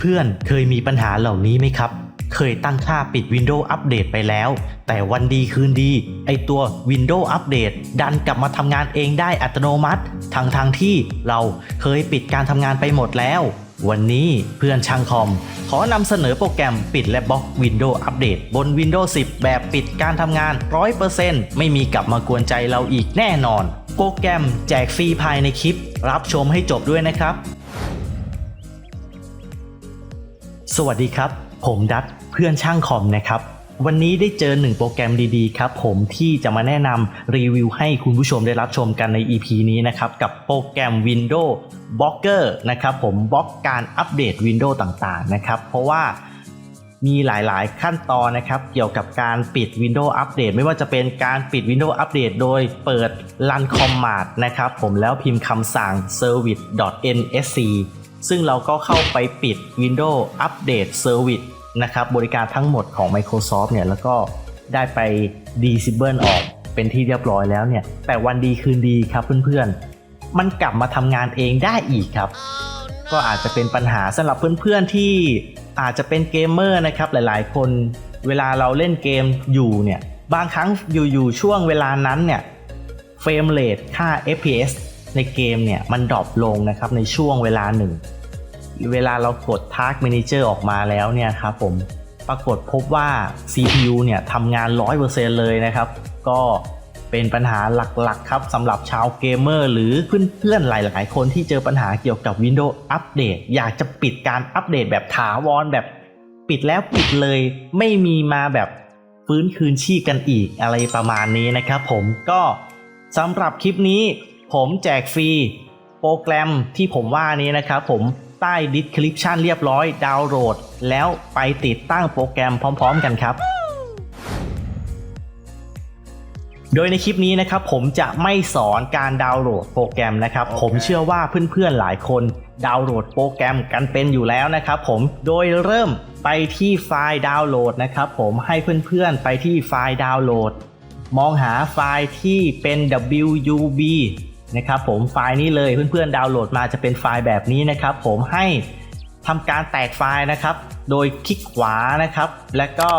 เพื่อนๆ เคยมีปัญหาเหล่านี้ไหมครับ เคยตั้งค่าปิด Windows อัปเดตไปแล้ว แต่วันดีคืนดี ไอตัว Windows อัปเดตดันกลับมาทำงานเองได้อัตโนมัติทั้งทางที่เราเคยปิดการทำงานไปหมดแล้ว วันนี้เพื่อนช่างคอม ขอนำเสนอโปรแกรมปิดและบล็อก Windows อัปเดตบน Windows 10 แบบปิดการทำงาน 100%ไม่มีกลับมากวนใจเราอีกแน่นอนโปรแกรมแจกฟรีภายในคลิป รับชมให้จบด้วยนะครับ สวัสดีครับ ผมดัตเพื่อนช่างคอมนะครับ วันนี้ได้เจอหนึ่งโปรแกรมดีๆครับผมที่จะมาแนะนำรีวิวให้คุณผู้ชมได้รับชมกันใน EP นี้นะครับ กับโปรแกรม Windows Blocker นะครับผมบล็อกการอัปเดต Windows ต่างๆนะครับ เพราะว่ามีหลายๆ ขั้นตอนนะครับ เกี่ยวกับการปิด Windows Update ไม่ว่าจะเป็นการปิด Windows Update โดยเปิด Run Command นะครับผมแล้วพิมพ์คำสั่ง service.nsc ซึ่งเราก็เข้าไปปิด Windows Update Service นะครับบริการทั้งหมดของ Microsoft เนี่ยแล้วก็ได้ไป disable ออกเป็นที่เรียบร้อยแล้วเนี่ย แต่วันดีคืนดีครับเพื่อนๆ มันกลับมาทำงานเองได้อีกครับ ก็อาจจะเป็นปัญหาสำหรับเพื่อนๆที่อาจจะเป็นเกมเมอร์นะครับหลายๆ คน เวลาเราเล่นเกมอยู่เนี่ย บางครั้งอยู่ๆช่วงเวลานั้นเนี่ยเฟรมเรทค่า FPS ในเกมเนี่ยมันดรอปลงนะครับในช่วงเวลาหนึ่ง เวลาเรากด Task Manager ออกมาแล้วเนี่ยครับผมปรากฏพบว่า CPU เนี่ยทำงาน 100%เลยนะครับ ก็เป็นปัญหาหลักๆครับสำหรับชาวเกมเมอร์หรือเพื่อนๆหลายๆ คนที่เจอปัญหาเกี่ยวกับ Windows อัปเดตอยากจะปิดการอัปเดตแบบถาวรแบบปิดแล้วปิดเลย ไม่มีมาแบบฟื้นคืนชีพกันอีกอะไรประมาณนี้นะครับผมก็สำหรับคลิปนี้ ผมแจกฟรี โปรแกรมที่ผมว่านี้นะครับผมใต้ description เรียบร้อยดาวน์โหลด แล้วไปติดตั้งโปรแกรมพร้อม ๆ กันครับ โดยในคลิปนี้นะครับผมจะไม่สอนการดาวน์โหลดโปรแกรมนะครับผมเชื่อว่าเพื่อนๆหลายคนดาวน์โหลดโปรแกรมกันเป็นอยู่แล้วนะครับผมโดยเริ่มไปที่ไฟล์ดาวน์โหลดนะครับผมให้เพื่อนๆไปที่ไฟล์ดาวน์โหลด มองหาไฟล์ที่เป็น WUB นะครับผมไฟล์นี้เลยเพื่อนๆดาวน์โหลดมาจะเป็นไฟล์แบบนี้นะครับ ผมให้ทำการแตกไฟล์นะครับ โดยคลิกขวานะครับ และก็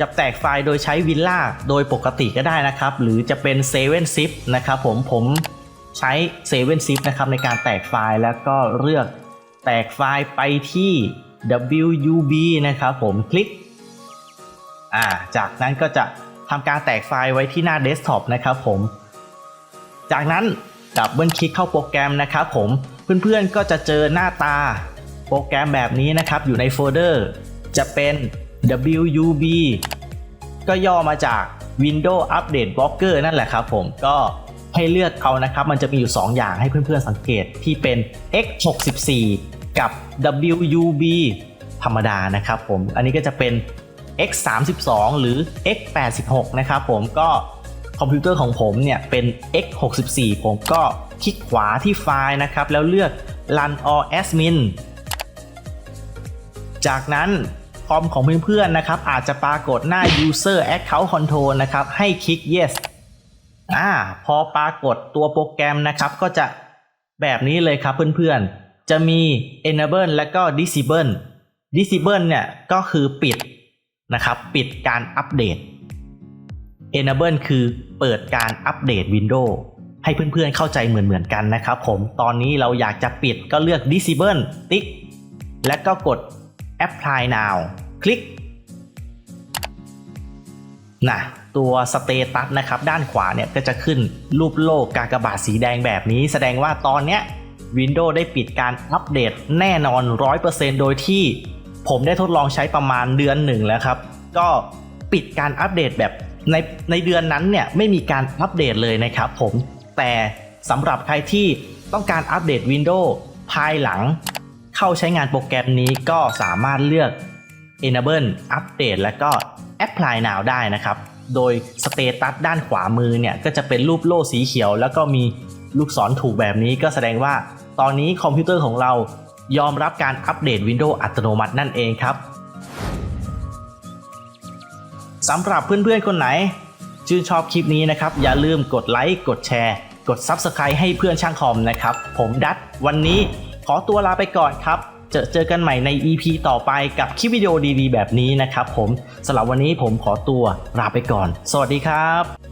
จะแตกไฟล์โดยใช้วิลล่าโดยปกติก็ได้นะครับ หรือจะเป็น7 zip นะครับผมผมใช้7 zip นะครับในการแตกไฟล์แล้วก็เลือกแตกไฟล์ไปที่ WUB นะครับผมคลิกอ่าจากนั้นก็จะทำการแตกไฟล์ไว้ที่หน้าเดสก์ท็อปนะครับผม จากนั้นดับเบิลคลิกเข้าโปรแกรมนะครับผมเพื่อนๆก็จะเจอหน้าตาโปรแกรมแบบนี้นะครับอยู่ในโฟลเดอร์ จะเป็น WUB ก็ย่อมาจาก Windows Update Blocker นั่นแหละครับผมก็ให้เลือกเอานะครับ มันจะมีอยู่ 2 อย่างให้เพื่อนๆสังเกตที่เป็น X64 กับ WUB ธรรมดานะครับผม อันนี้ก็จะเป็น X32 หรือ X86 นะครับผมก็ คอมพิวเตอร์ของผมเนี่ยเป็น X64 ผมก็คลิกขวาที่ไฟล์นะครับ แล้วเลือก Run or Admin จากนั้นคอมของเพื่อนๆนะครับ อาจจะปรากฏหน้า User Account Control นะครับ ให้คลิก Yes อ่าพอปรากฏตัวโปรแกรมนะครับก็จะแบบนี้เลยครับเพื่อนๆ จะมี Enable และก็ Disable Disable เนี่ยก็คือปิดนะครับ ปิดการอัปเดต Enable คือเปิดการอัปเดต Windows ให้เพื่อนๆเข้าใจเหมือนๆกันนะครับผม ตอนนี้เราอยากจะปิดก็เลือก Disable ติ๊ก และก็กด Apply now คลิกนะตัวสเตตัสนะครับด้านขวาเนี่ยก็จะขึ้นรูปโลกกากบาทสีแดงแบบนี้ แสดงว่าตอนเนี้ย Windows ได้ปิดการอัปเดตแน่นอน 100%โดยที่ผมได้ทดลองใช้ประมาณเดือนหนึ่งแล้วครับ ก็ปิดการอัปเดตแบบ ในในเดือนนั้นเนี่ยไม่มีการอัปเดตเลยนะครับผมแต่สำหรับใครที่ต้องการอัปเดต Windows ภายหลังเข้าใช้งานโปรแกรมนี้ก็สามารถเลือก Enable Update และก็ Apply Now ได้นะครับ โดยสเตตัสด้านขวามือเนี่ยก็จะเป็นรูปโล่สีเขียว แล้วก็มีลูกศรถูกแบบนี้ก็แสดงว่าตอนนี้คอมพิวเตอร์ของเรายอมรับการอัปเดต Windows อัตโนมัตินั่นเองครับ สำหรับเพื่อนๆคนไหน ชื่นชอบคลิปนี้นะครับ อย่าลืมกดไลค์ กดแชร์ กด Subscribe ให้เพื่อนช่างคอมนะครับ ผมดัตวันนี้ขอตัวลาไปก่อนครับ เจอเจอกันใหม่ใน EP ต่อไปกับคลิปวิดีโอดีๆ แบบนี้นะครับผมสำหรับวันนี้ผมขอตัวลาไปก่อน สวัสดีครับ